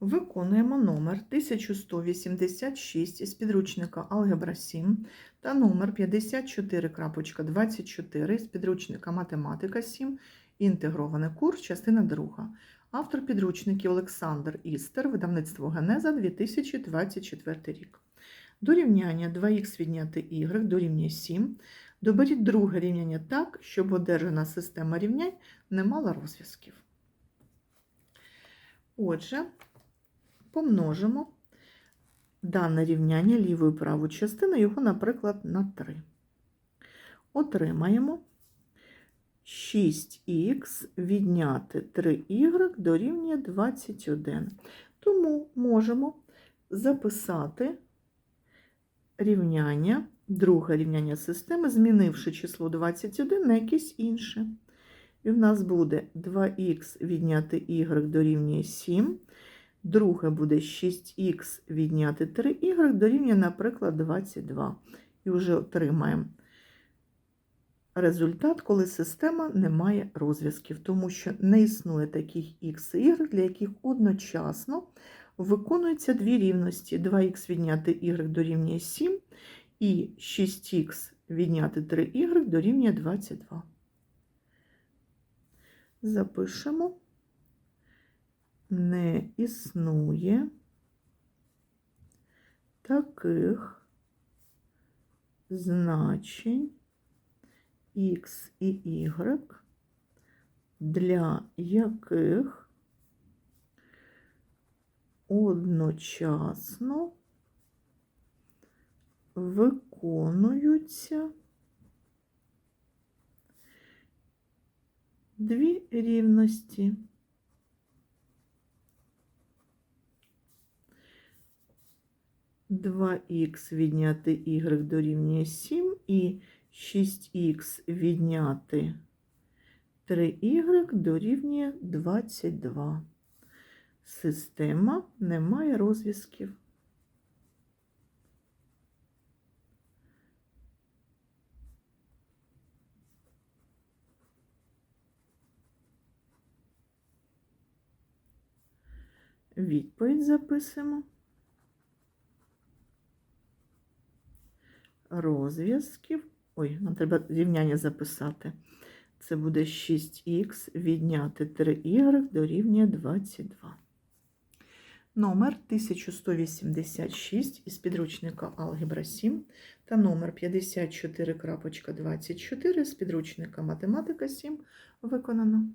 Виконуємо номер 1186 із підручника Алгебра 7 та номер 54.24 з підручника Математика 7, інтегрований курс, частина 2. Автор підручників Олександр Істер, видавництво Генеза 2024 рік. До рівняння 2х відняти y дорівнює 7. Доберіть друге рівняння так, щоб одержана система рівнянь не мала розв'язків. Отже, помножимо дане рівняння лівою і правою частиною, його, наприклад, на 3. Отримаємо 6х відняти 3y дорівнює 21. Тому можемо записати рівняння, друге рівняння системи, змінивши число 21 на якесь інше. І в нас буде 2х відняти y дорівнює 7. Друге буде 6х відняти 3y дорівнює, наприклад, 22. І вже отримаємо результат, коли система не має розв'язків, тому що не існує таких х і y, для яких одночасно виконуються дві рівності. 2х відняти y дорівнює 7 і 6х відняти 3y дорівнює 22. Запишемо. Не існує таких значень x і y, для яких одночасно виконуються дві рівності. Два х відняти y дорівнює 7 і 6х відняти 3y дорівнює 22. Система не має розв'язків. Відповідь записуємо. Розв'язків. Ой, нам треба рівняння записати. Це буде 6х відняти 3y дорівнює 22. Номер 1186 із підручника Алгебра 7 та номер 54.24 з підручника Математика 7 виконано.